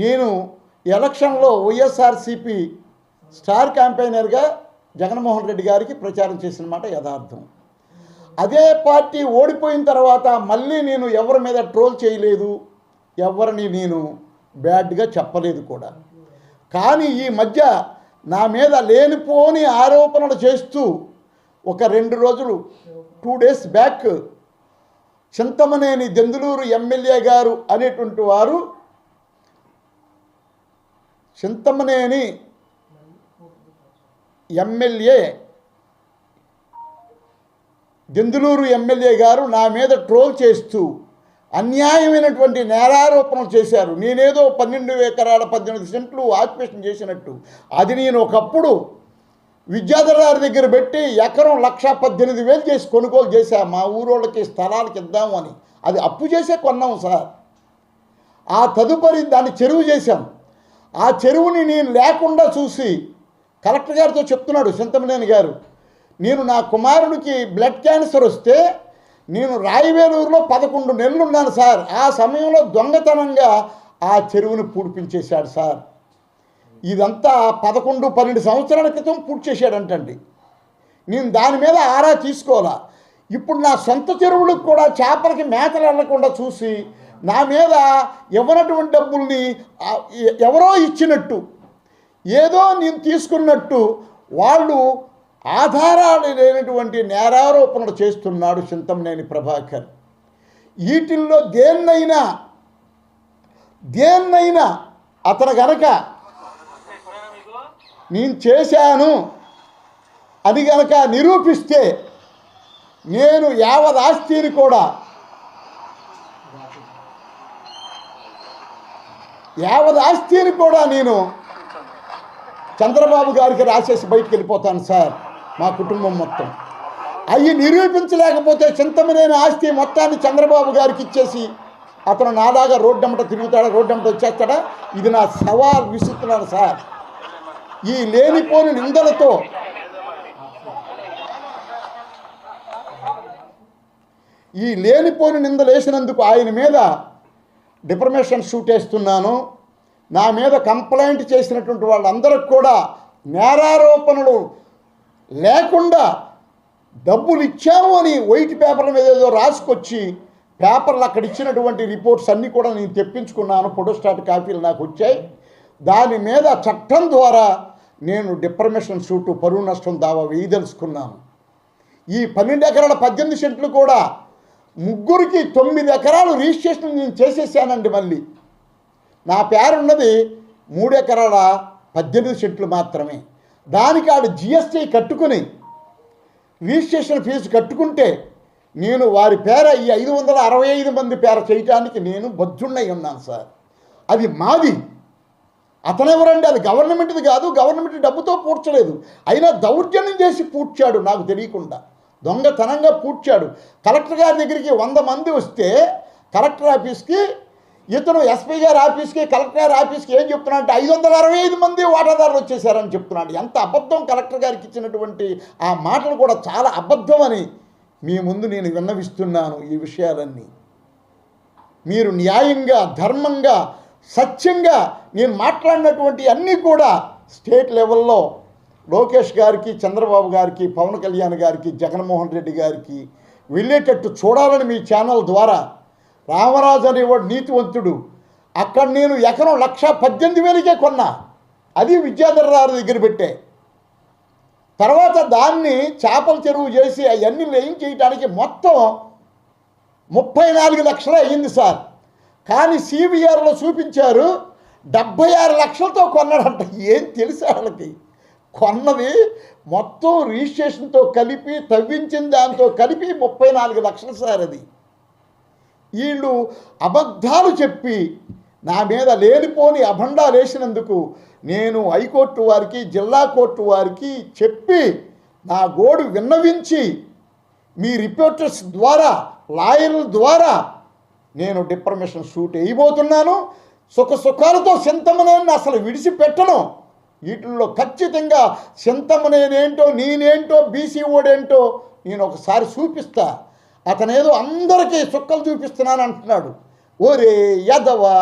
నేను ఎలక్షన్లో YSRCP star క్యాంపెయినర్గా జగన్మోహన్ రెడ్డి గారికి ప్రచారం చేసిన మాట యథార్థం. అదే పార్టీ ఓడిపోయిన తర్వాత మళ్ళీ నేను ఎవరి మీద ట్రోల్ చేయలేదు ఎవరిని నేను బ్యాడ్గా చెప్పలేదు కూడా. కానీ ఈ మధ్య నా మీద లేనిపోని ఆరోపణలు చేస్తూ ఒక రెండు రోజులు two days back Chintamaneni Denduluru MLA గారు అనేటువంటి వారు చింతమనేని ఎమ్మెల్యే దెందులూరు ఎమ్మెల్యే గారు నా మీద ట్రోల్ చేస్తూ అన్యాయమైనటువంటి నేరారోపణలు చేశారు. నేనేదో పన్నెండు ఎకరాల పద్దెనిమిది సెంట్లు ఆక్యుపేషన్ చేసినట్టు. అది నేను ఒకప్పుడు విద్యాధరారి దగ్గర పెట్టి ఎకరం లక్ష పద్దెనిమిది వేలు చేసి కొనుగోలు చేశా. మా ఊరోళ్ళకి స్థలాలకి ఇద్దాము అని. అది అప్పు చేసే కొన్నాం సార్. ఆ తదుపరి దాన్ని చెరువు చేశాం. ఆ చెరువుని నేను లేకుండా చూసి కలెక్టర్ గారితో చెప్తున్నాడు చింతమనేని గారు నేను నా కుమారుడికి బ్లడ్ క్యాన్సర్ వస్తే నేను రాయవేలూరులో పదకొండు నెలలు ఉన్నాను సార్. ఆ సమయంలో దొంగతనంగా ఆ చెరువుని పూడిపించేశాడు సార్. ఇదంతా పదకొండు పన్నెండు సంవత్సరాల క్రితం పూర్తి చేశాడంటండి. నేను దాని మీద ఆరా తీసుకోవాలా? ఇప్పుడు నా సొంత చెరువులకు కూడా చేపలకి మేతలు వెళ్ళకుండా చూసి నా మీద ఇవ్వనటువంటి డబ్బుల్ని ఎవరో ఇచ్చినట్టు ఏదో నేను తీసుకున్నట్టు వాళ్ళు ఆధారాలు లేనటువంటి నేరారోపణలు చేస్తున్నాడు చింతమనేని ప్రభాకర్. వీటిల్లో దేన్నైనా దేన్నైనా అతను గనక నేను చేశాను అని గనక నిరూపిస్తే నేను యావదాస్తిని కూడా యావత్ ఆస్తిని కూడా నేను చంద్రబాబు గారికి రాసేసి బయటికి వెళ్ళిపోతాను సార్ మా కుటుంబం మొత్తం. అవి నిరూపించలేకపోతే చింతమనేని ఆస్తి మొత్తాన్ని చంద్రబాబు గారికి ఇచ్చేసి అతను నాలాగా రోడ్డమ్మట తిరుగుతాడా రోడ్డమ్మట వచ్చేస్తాడా? ఇది నా సవాల్ విసురుతున్నాను సార్. ఈ లేనిపోని నిందలతో ఈ లేనిపోని నిందలు వేసినందుకు ఆయన మీద డిఫర్మేషన్ షూట్ వేస్తున్నాను. నా మీద కంప్లైంట్ చేసినటువంటి వాళ్ళందరికి కూడా నేరారోపణలు లేకుండా డబ్బులు ఇచ్చాము అని వైట్ పేపర్ల మీద ఏదో రాసుకొచ్చి పేపర్లు అక్కడ ఇచ్చినటువంటి రిపోర్ట్స్ అన్నీ కూడా నేను తెప్పించుకున్నాను. ఫోటోస్టాట్ కాపీలు నాకు వచ్చాయి. దాని మీద చట్టం ద్వారా నేను డిప్రమేషన్ షూటు పరువు నష్టం దావా వేయదలుచుకున్నాను ఈ పన్నెండు ఎకరాల పద్దెనిమిది సెంట్లు కూడా ముగ్గురికి తొమ్మిది ఎకరాలు రిజిస్ట్రేషన్ నేను చేసేసానండి మళ్ళీ. నా పేరున్నది మూడు ఎకరాల పద్దెనిమిది సెంట్లు మాత్రమే. దానికి ఆడు జిఎస్టీ కట్టుకుని రిజిస్ట్రేషన్ ఫీజు కట్టుకుంటే నేను వారి పేర ఈ ఐదు వందల అరవై ఐదు మంది పేర చేయటానికి నేను బొజ్జున్నై ఉన్నాను సార్. అది మాది. అతనెవరండి? అది గవర్నమెంట్ది కాదు గవర్నమెంట్ డబ్బుతో పూడ్చలేదు. అయినా దౌర్జన్యం చేసి పూడ్చాడు నాకు తెలియకుండా. దొంగతనంగా పూడ్చాడు. కలెక్టర్ గారి దగ్గరికి వంద మంది వస్తే కలెక్టర్ ఆఫీస్కి ఇతను ఎస్పీ గారి ఆఫీస్కి కలెక్టర్ గారి ఆఫీస్కి ఏం చెప్తున్నాడు అంటే ఐదు వందల అరవై ఐదు మంది వాటాదారులు వచ్చేసారని చెప్తున్నాడు. ఎంత అబద్ధం కలెక్టర్ గారికి ఇచ్చినటువంటి ఆ మాటలు కూడా చాలా అబద్ధం అని మీ ముందు నేను విన్నవిస్తున్నాను ఈ విషయాలన్నీ. మీరు న్యాయంగా ధర్మంగా సత్యంగా నేను మాట్లాడినటువంటి అన్నీ కూడా స్టేట్ లెవెల్లో లోకేష్ గారికి చంద్రబాబు గారికి పవన్ కళ్యాణ్ గారికి జగన్మోహన్ రెడ్డి గారికి వెళ్ళేటట్టు చూడాలని మీ ఛానల్ ద్వారా రామరాజు అనేవాడు నీతివంతుడు. అక్కడ నేను ఎకరం లక్ష పద్దెనిమిది వేలకే కొన్నా. అది విద్యాధర దగ్గర పెట్టే. తర్వాత దాన్ని చేపల చెరువు చేసి అవన్నీ లేం చేయడానికి మొత్తం ముప్పై నాలుగు లక్షలు అయ్యింది సార్. కానీ సిబిఆర్లో చూపించారు డెబ్బై ఆరు లక్షలతో కొన్నాడంట. ఏం తెలుసు వాళ్ళకి? కొన్నది మొత్తం రిజిస్ట్రేషన్తో కలిపి తవ్వించిన దాంతో కలిపి ముప్పై నాలుగు లక్షలు సార్ అది. వీళ్ళు అబద్ధాలు చెప్పి నా మీద లేనిపోని అభండాలు వేసినందుకు నేను హైకోర్టు వారికి జిల్లా కోర్టు వారికి చెప్పి నా గోడు విన్నవించి మీ రిపోర్టర్స్ ద్వారా లాయర్ల ద్వారా నేను డిప్రమేషన్ షూట్ వేయబోతున్నాను. సుఖ సుఖాలతో చింతమనేని అసలు విడిచిపెట్టను. వీటిల్లో ఖచ్చితంగా చింతమనేనేంటో నేనేంటో బీసీ ఓడేంటో నేను ఒకసారి చూపిస్తా. అతనేదో అందరికీ చుక్కలు చూపిస్తున్నాను అంటున్నాడు. ఓరే యదవా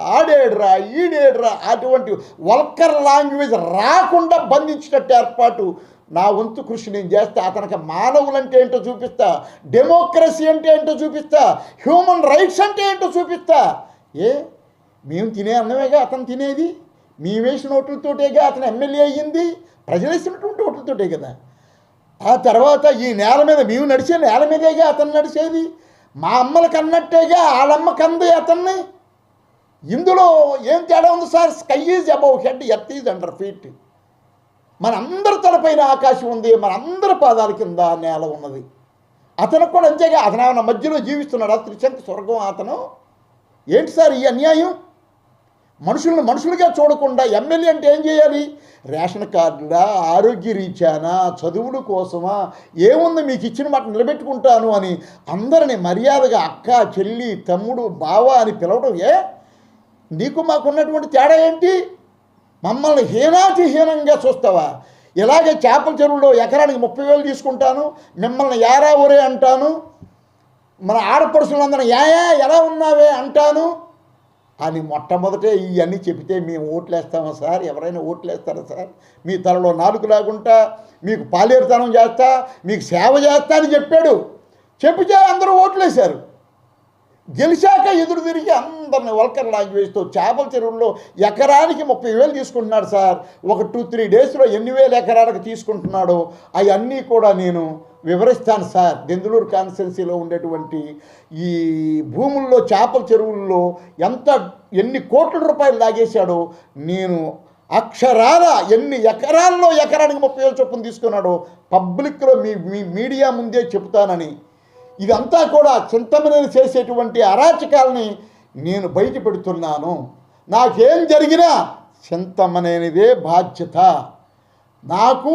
ఆడేడ్రా ఈడేడ్రా అటువంటి వల్కర్ లాంగ్వేజ్ రాకుండా బంధించినట్టు ఏర్పాటు. నా వంతు కృషి నేను చేస్తా. అతనికి మానవులంటే ఏంటో చూపిస్తా. డెమోక్రసీ అంటే ఏంటో చూపిస్తా. హ్యూమన్ రైట్స్ అంటే ఏంటో చూపిస్తా. ఏ? మేము తినే అన్నమేగా అతను తినేది? మేము వేసిన ఓట్లతోటేగా అతను ఎమ్మెల్యే అయ్యింది. ప్రజలు వేసినటువంటి ఓట్లతోటే కదా. ఆ తర్వాత ఈ నేల మీద మేము నడిచే నేల మీదేగా అతను నడిచేది. మా అమ్మలు కన్నట్టేగా వాళ్ళమ్మ కంది అతన్ని. ఇందులో ఏం తేడా ఉంది sir? Sky is above head earth is under feet మన అందరి తలపైన ఆకాశం ఉంది. మన అందరి పాదాల కింద నేల ఉన్నది. అతను కూడా అంతేగా. అతను ఏమైనా మధ్యలో జీవిస్తున్నాడు? జీవిస్తున్నాడా చెంత స్వర్గం అతను. ఏంటి సార్ ఈ అన్యాయం? మనుషులను మనుషులుగా చూడకుండా ఎమ్మెల్యే అంటే ఏం చేయాలి? రేషన్ కార్డులా ఆరోగ్య రీత్యానా చదువుల కోసమా? ఏముంది మీకు ఇచ్చిన మాట నిలబెట్టుకుంటాను అని అందరిని మర్యాదగా అక్క చెల్లి తమ్ముడు బావ అని పిలవడం ఏ? నీకు మాకున్నటువంటి తేడా ఏంటి? మమ్మల్ని హీనాతి హీనంగా చూస్తావా? ఇలాగే చేపల చెరువులో ఎకరానికి ముప్పై వేలు తీసుకుంటాను మిమ్మల్ని యారా ఊరే అంటాను మన ఆడపడుచులందరూ యాయా ఎలా ఉన్నావే? అంటాను. అని మొట్టమొదటే ఇవన్నీ చెబితే మేము ఓట్లేస్తామా సార్? ఎవరైనా ఓట్లేస్తారా సార్? మీ తలలో నాలుగు లేకుండా మీకు పాలేరుతనం చేస్తా మీకు సేవ చేస్తా అని చెప్పాడు. చెప్పితే అందరూ ఓట్లేశారు. గెలిచాక ఎదురు తిరిగి అందరిని వల్కర్ లాంగ్వేజ్తో చేపల చెరువుల్లో ఎకరానికి ముప్పై వేలు తీసుకుంటున్నాడు సార్. ఒక టూ త్రీ డేస్లో ఎన్ని వేల ఎకరాలకు తీసుకుంటున్నాడో అవన్నీ కూడా నేను వివరిస్తాను సార్. దెందులూరు కాన్స్టెన్సీలో ఉండేటువంటి ఈ భూముల్లో చేపల చెరువుల్లో ఎంత ఎన్ని కోట్ల రూపాయలు లాగేశాడో నేను అక్షరాల ఎన్ని ఎకరాల్లో ఎకరానికి ముప్పై వేలు చొప్పున తీసుకున్నాడో పబ్లిక్లో మీ మీ మీడియా ముందే చెబుతానని ఇదంతా కూడా చింతమనేది చేసేటువంటి అరాచకాలని నేను బయట పెడుతున్నాను. నాకేం జరిగినా చింతమనేనిదే బాధ్యత. నాకు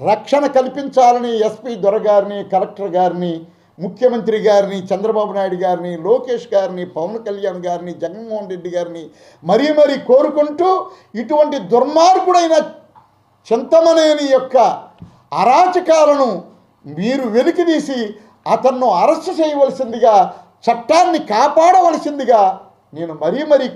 రక్షణ కల్పించాలని ఎస్పీ దొరగారిని కలెక్టర్ గారిని ముఖ్యమంత్రి గారిని చంద్రబాబు నాయుడు గారిని లోకేష్ గారిని పవన్ కళ్యాణ్ గారిని జగన్మోహన్ రెడ్డి గారిని మరీ మరీ కోరుకుంటూ ఇటువంటి దుర్మార్గుడైన చింతమనేని యొక్క అరాచకాలను మీరు వెలికితీసి అతన్ను అరెస్ట్ చేయవలసిందిగా చట్టాన్ని కాపాడవలసిందిగా నేను మరీ మరీ